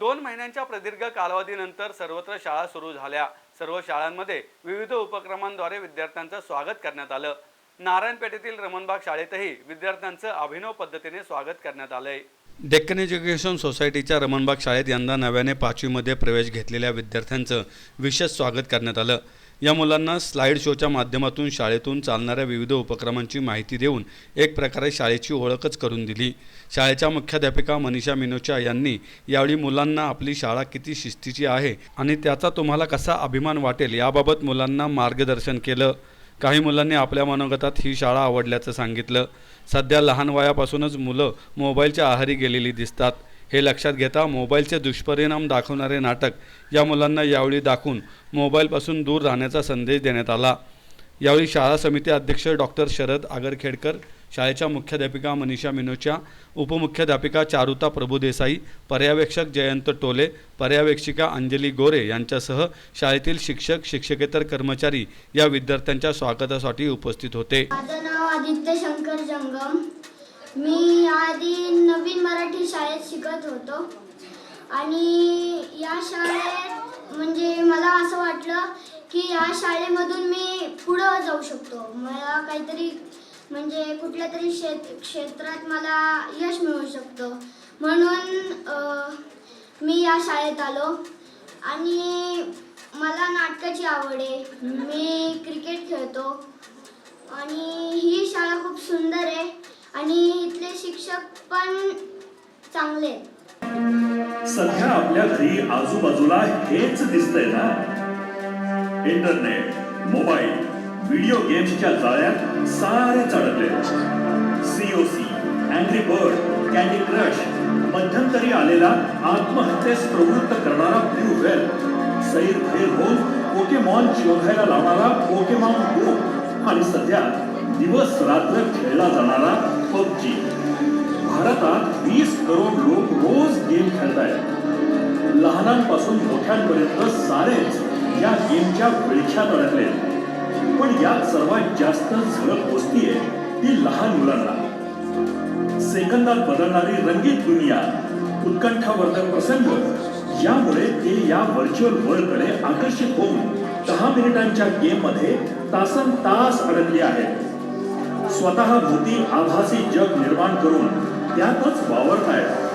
दोन महिन्यांच्या प्रदीर्घ कालावधीनंतर सर्वत्र शाळा सुरू झाल्या. सर्व शाळांमध्ये विविध उपक्रमांद्वारे विद्यार्थ्यांचं स्वागत करण्यात आलं. नारायणपेठेतील रमणबाग शाळेतही विद्यार्थ्यांचं अभिनव पद्धतीने स्वागत करण्यात आलंय. डेक्कन एज्युकेशन सोसायटीच्या रमणबाग शाळेत यंदा नव्याने पाचवीमध्ये प्रवेश घेतलेल्या विद्यार्थ्यांचं विशेष स्वागत करण्यात आलं. या मुलांना स्लाईड शोच्या माध्यमातून शाळेतून चालणाऱ्या विविध उपक्रमांची माहिती देऊन एक प्रकारे शाळेची ओळखच करून दिली. शाळेच्या मुख्याध्यापिका मनीषा मिनोचा यांनी यावेळी मुलांना आपली शाळा किती शिस्तीची आहे आणि त्याचा तुम्हाला कसा अभिमान वाटेल याबाबत मुलांना मार्गदर्शन केलं. काही मुलांनी आपल्या मनोगतात ही शाळा आवडल्याचं सांगितलं. सध्या लहान वयापासूनच मुलं मोबाईलच्या आहारी गेलेली दिसतात. हे लक्षात घेता मोबाईलचे दुष्परिणाम दाखवणारे नाटक या मुलांना यावेळी दाखवून मोबाईलपासून दूर राहण्याचा संदेश देण्यात आला. यावेळी शाळा समिती अध्यक्ष डॉक्टर शरद आगरखेडकर शाळेच्या मुख्याध्यापिका मनीषा मिनोच्या उपमुख्याध्यापिका चारुता प्रभुदेसाई पर्यवेक्षक जयंत टोले पर्यवेक्षिका अंजली गोरे यांच्यासह शाळेतील शिक्षक शिक्षकेतर कर्मचारी या विद्यार्थ्यांच्या स्वागतासाठी उपस्थित होते. माझं नाव आदित्य शंकर जंगम. मी आधी नवीन मराठी शाळेत शिकत होतो. आणि या शाळेत म्हणजे मला असं वाटलं की या शाळेमधून मी पुढं जाऊ शकतो. मला काहीतरी म्हणजे कुठल्या तरी क्षेत क्षेत्रात मला यश मिळू शकतं. म्हणून मी या शाळेत आलो. आणि मला नाटकाची आवड आहे. मी क्रिकेट खेळतो. आणि ही शाळा खूप सुंदर आहे. शिक्षक पण चांगले. सध्या आपल्या घरी आजूबाजूला हेच दिसतंय ना? इंटरनेट मोबाईल व्हिडिओ गेम्सच्या जाळ्यात सारे चढले COC Angry Bird Candy Crush मध्यंतरी आलेला आत्महत्येस प्रवृत्त करणारा ब्ल्यू वेल सैर फेर होऊन पोकेमॉन शोधायला लावणारा पोकेमॉन गो आणि सध्या दिवस रात्र खेळला जाणारा पबजी. भारतात वीस करोड लोक रोज गेम खेळतायत. लहानांपासून मोठ्यांपर्यंत सारेच या गेमच्या विळख्यात अडकले पण यात सर्वात जास्त झळक पोचतीये ती लहान मुलांना. सेकंदात बदलणारी रंगीत दुनिया उत्कंठावर्धक प्रसंग यामुळे ते या व्हर्च्युअल वर्ल्डकडे आकर्षित होऊन दहा मिनिटांच्या गेममध्ये तासन तास अडकले आहेत. स्वतः भूती आभासी जग निर्माण करून त्यातच वावरतायत.